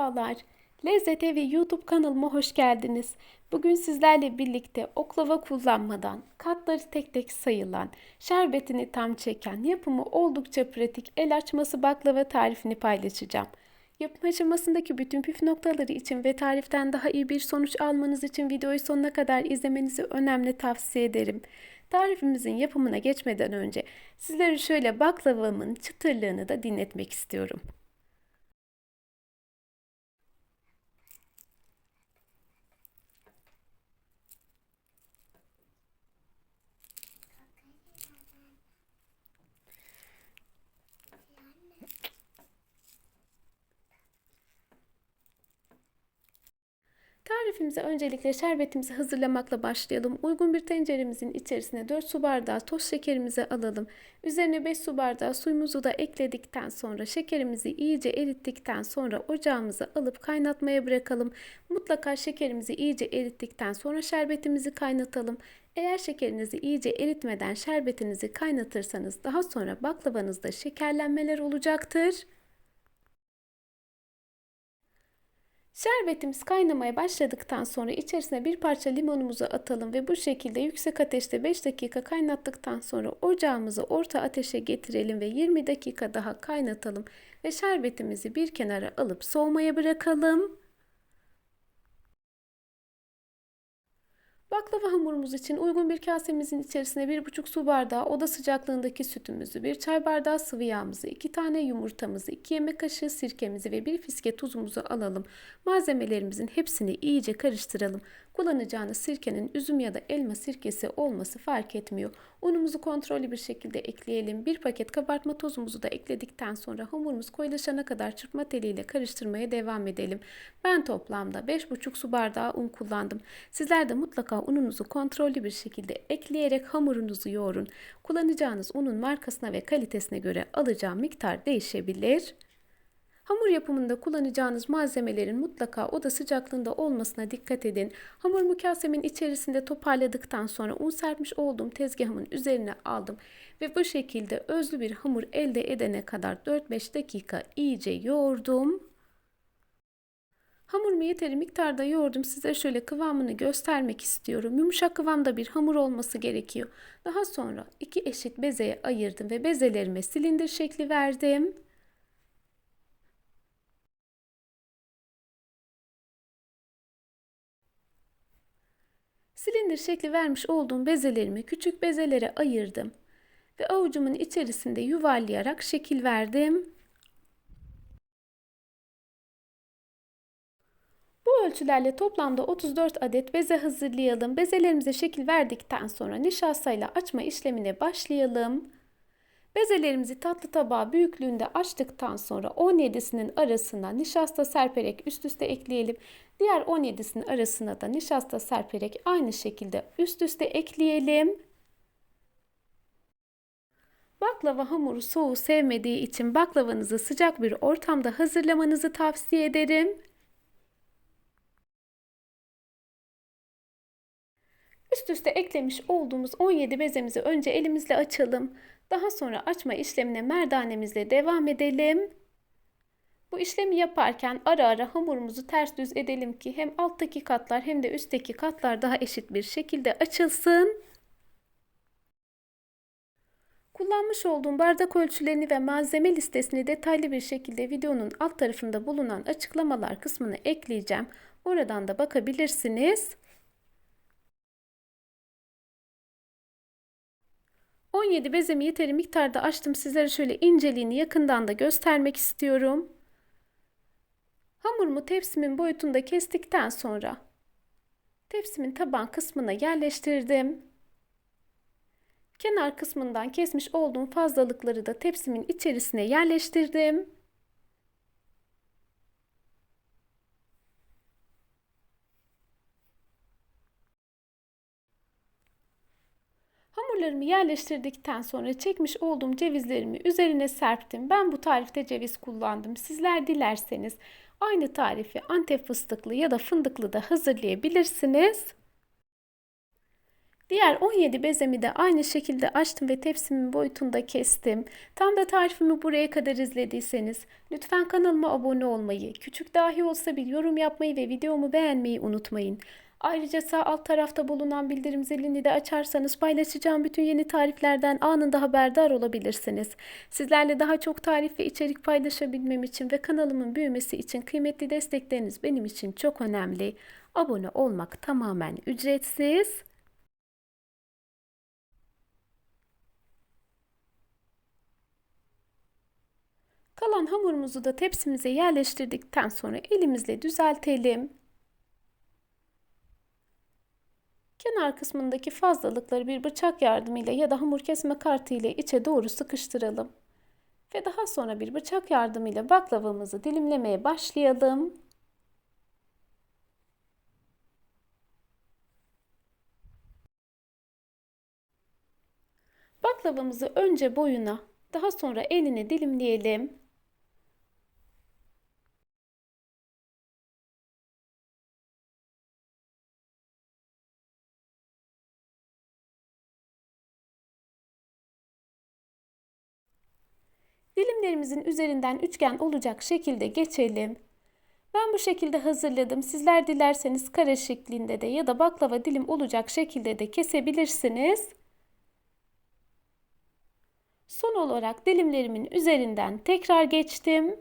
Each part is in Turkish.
Merhabalar. Lezzet Evi YouTube kanalıma hoş geldiniz. Bugün sizlerle birlikte oklava kullanmadan, katları tek tek sayılan, şerbetini tam çeken, yapımı oldukça pratik el açması baklava tarifini paylaşacağım. Yapım aşamasındaki bütün püf noktaları için ve tariften daha iyi bir sonuç almanız için videoyu sonuna kadar izlemenizi önemli tavsiye ederim. Tarifimizin yapımına geçmeden önce sizlere şöyle baklavamın çıtırlığını da dinletmek istiyorum. Tarifimize öncelikle şerbetimizi hazırlamakla başlayalım. Uygun bir tenceremizin içerisine 4 su bardağı toz şekerimizi alalım. Üzerine 5 su bardağı suyumuzu da ekledikten sonra şekerimizi iyice erittikten sonra ocağımıza alıp kaynatmaya bırakalım. Mutlaka şekerimizi iyice erittikten sonra şerbetimizi kaynatalım. Eğer şekerinizi iyice eritmeden şerbetinizi kaynatırsanız daha sonra baklavanızda şekerlenmeler olacaktır. Şerbetimiz kaynamaya başladıktan sonra içerisine bir parça limonumuzu atalım ve bu şekilde yüksek ateşte 5 dakika kaynattıktan sonra ocağımızı orta ateşe getirelim ve 20 dakika daha kaynatalım ve şerbetimizi bir kenara alıp soğumaya bırakalım. Baklava hamurumuz için uygun bir kasemizin içerisine 1,5 su bardağı oda sıcaklığındaki sütümüzü, 1 çay bardağı sıvı yağımızı, 2 tane yumurtamızı, 2 yemek kaşığı sirkemizi ve 1 fiske tuzumuzu alalım. Malzemelerimizin hepsini iyice karıştıralım. Kullanacağınız sirkenin üzüm ya da elma sirkesi olması fark etmiyor. Unumuzu kontrollü bir şekilde ekleyelim. Bir paket kabartma tozumuzu da ekledikten sonra hamurumuz koyulaşana kadar çırpma teliyle karıştırmaya devam edelim. Ben toplamda 5,5 su bardağı un kullandım. Sizler de mutlaka ununuzu kontrollü bir şekilde ekleyerek hamurunuzu yoğurun. Kullanacağınız unun markasına ve kalitesine göre alacağı miktar değişebilir. Hamur yapımında kullanacağınız malzemelerin mutlaka oda sıcaklığında olmasına dikkat edin. Hamur kasemin içerisinde toparladıktan sonra un serpmiş olduğum tezgahımın üzerine aldım ve bu şekilde özlü bir hamur elde edene kadar 4-5 dakika iyice yoğurdum. Hamurumu yeteri miktarda yoğurdum. Size şöyle kıvamını göstermek istiyorum. Yumuşak kıvamda bir hamur olması gerekiyor. Daha sonra iki eşit bezeye ayırdım ve bezelerime silindir şekli verdim. Silindir şekli vermiş olduğum bezelerimi küçük bezelere ayırdım ve avucumun içerisinde yuvarlayarak şekil verdim. Bu ölçülerle toplamda 34 adet beze hazırlayalım. Bezelerimize şekil verdikten sonra nişastayla açma işlemine başlayalım. Bezelerimizi tatlı tabağı büyüklüğünde açtıktan sonra 17'sinin arasına nişasta serperek üst üste ekleyelim. Diğer 17'sinin arasına da nişasta serperek aynı şekilde üst üste ekleyelim. Baklava hamuru soğuğu sevmediği için baklavanızı sıcak bir ortamda hazırlamanızı tavsiye ederim. Üst üste eklemiş olduğumuz 17 bezemizi önce elimizle açalım. Daha sonra açma işlemine merdanemizle devam edelim. Bu işlemi yaparken ara ara hamurumuzu ters düz edelim ki hem alttaki katlar hem de üstteki katlar daha eşit bir şekilde açılsın. Kullanmış olduğum bardak ölçülerini ve malzeme listesini detaylı bir şekilde videonun alt tarafında bulunan açıklamalar kısmına ekleyeceğim. Oradan da bakabilirsiniz. 17 bezemi yeteri miktarda açtım. Sizlere şöyle inceliğini yakından da göstermek istiyorum. Hamurumu tepsimin boyutunda kestikten sonra tepsimin taban kısmına yerleştirdim. Kenar kısmından kesmiş olduğum fazlalıkları da tepsimin içerisine yerleştirdim. Hamurlarımı yerleştirdikten sonra çekmiş olduğum cevizlerimi üzerine serptim. Ben bu tarifte ceviz kullandım. Sizler dilerseniz aynı tarifi antep fıstıklı ya da fındıklı da hazırlayabilirsiniz. Diğer 17 bezemi de aynı şekilde açtım ve tepsimin boyutunda kestim. Tam da tarifimi buraya kadar izlediyseniz lütfen kanalıma abone olmayı, küçük dahi olsa bir yorum yapmayı ve videomu beğenmeyi unutmayın. Ayrıca sağ alt tarafta bulunan bildirim zilini de açarsanız paylaşacağım bütün yeni tariflerden anında haberdar olabilirsiniz. Sizlerle daha çok tarif ve içerik paylaşabilmem için ve kanalımın büyümesi için kıymetli destekleriniz benim için çok önemli. Abone olmak tamamen ücretsiz. Kalan hamurumuzu da tepsimize yerleştirdikten sonra elimizle düzeltelim. Kenar kısmındaki fazlalıkları bir bıçak yardımıyla ya da hamur kesme kartı ile içe doğru sıkıştıralım. Ve daha sonra bir bıçak yardımıyla baklavamızı dilimlemeye başlayalım. Baklavamızı önce boyuna, daha sonra eline dilimleyelim. Dilimlerimizin üzerinden üçgen olacak şekilde geçelim. Ben bu şekilde hazırladım. Sizler dilerseniz kare şeklinde de ya da baklava dilim olacak şekilde de kesebilirsiniz. Son olarak dilimlerimin üzerinden tekrar geçtim.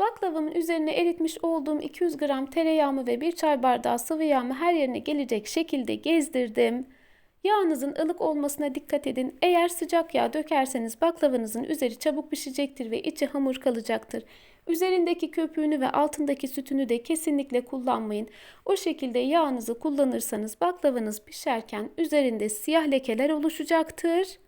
Baklavamın üzerine eritmiş olduğum 200 gram tereyağımı ve bir çay bardağı sıvı yağımı her yerine gelecek şekilde gezdirdim. Yağınızın ılık olmasına dikkat edin. Eğer sıcak yağ dökerseniz baklavanızın üzeri çabuk pişecektir ve içi hamur kalacaktır. Üzerindeki köpüğünü ve altındaki sütünü de kesinlikle kullanmayın. O şekilde yağınızı kullanırsanız baklavanız pişerken üzerinde siyah lekeler oluşacaktır.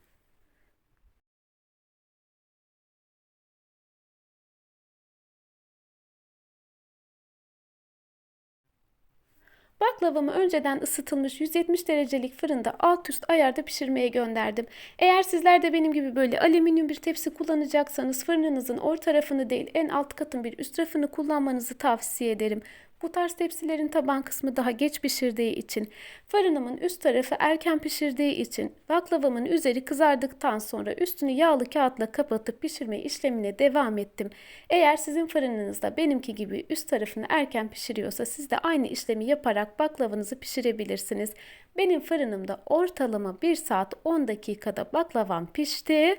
Baklavamı önceden ısıtılmış 170 derecelik fırında alt üst ayarda pişirmeye gönderdim. Eğer sizler de benim gibi böyle alüminyum bir tepsi kullanacaksanız fırınınızın orta tarafını değil en alt katın bir üst tarafını kullanmanızı tavsiye ederim. Bu tarz tepsilerin taban kısmı daha geç pişirdiği için, fırınımın üst tarafı erken pişirdiği için baklavamın üzeri kızardıktan sonra üstünü yağlı kağıtla kapatıp pişirme işlemine devam ettim. Eğer sizin fırınınızda benimki gibi üst tarafını erken pişiriyorsa siz de aynı işlemi yaparak baklavanızı pişirebilirsiniz. Benim fırınımda ortalama 1 saat 10 dakikada baklavam pişti.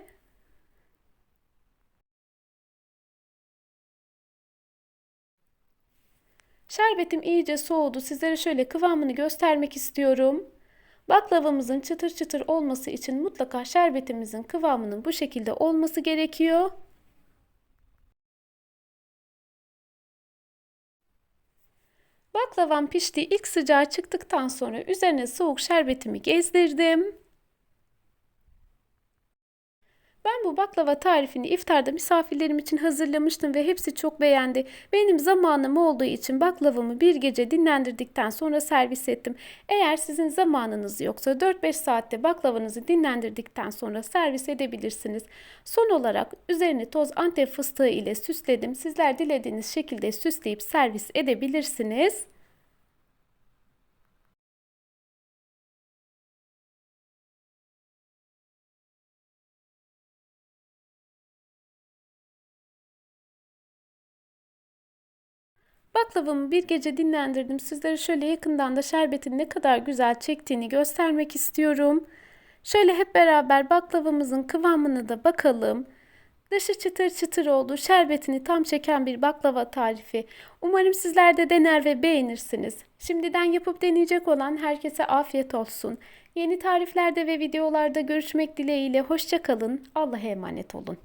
Şerbetim iyice soğudu. Sizlere şöyle kıvamını göstermek istiyorum. Baklavamızın çıtır çıtır olması için mutlaka şerbetimizin kıvamının bu şekilde olması gerekiyor. Baklavam pişti. İlk sıcağı çıktıktan sonra üzerine soğuk şerbetimi gezdirdim. Ben bu baklava tarifini iftarda misafirlerim için hazırlamıştım ve hepsi çok beğendi. Benim zamanım olduğu için baklavamı bir gece dinlendirdikten sonra servis ettim. Eğer sizin zamanınız yoksa 4-5 saatte baklavanızı dinlendirdikten sonra servis edebilirsiniz. Son olarak üzerini toz antep fıstığı ile süsledim. Sizler dilediğiniz şekilde süsleyip servis edebilirsiniz. Baklavamı bir gece dinlendirdim. Sizlere şöyle yakından da şerbetin ne kadar güzel çektiğini göstermek istiyorum. Şöyle hep beraber baklavamızın kıvamını da bakalım. Dışı çıtır çıtır oldu. Şerbetini tam çeken bir baklava tarifi. Umarım sizler de dener ve beğenirsiniz. Şimdiden yapıp deneyecek olan herkese afiyet olsun. Yeni tariflerde ve videolarda görüşmek dileğiyle hoşçakalın. Allah'a emanet olun.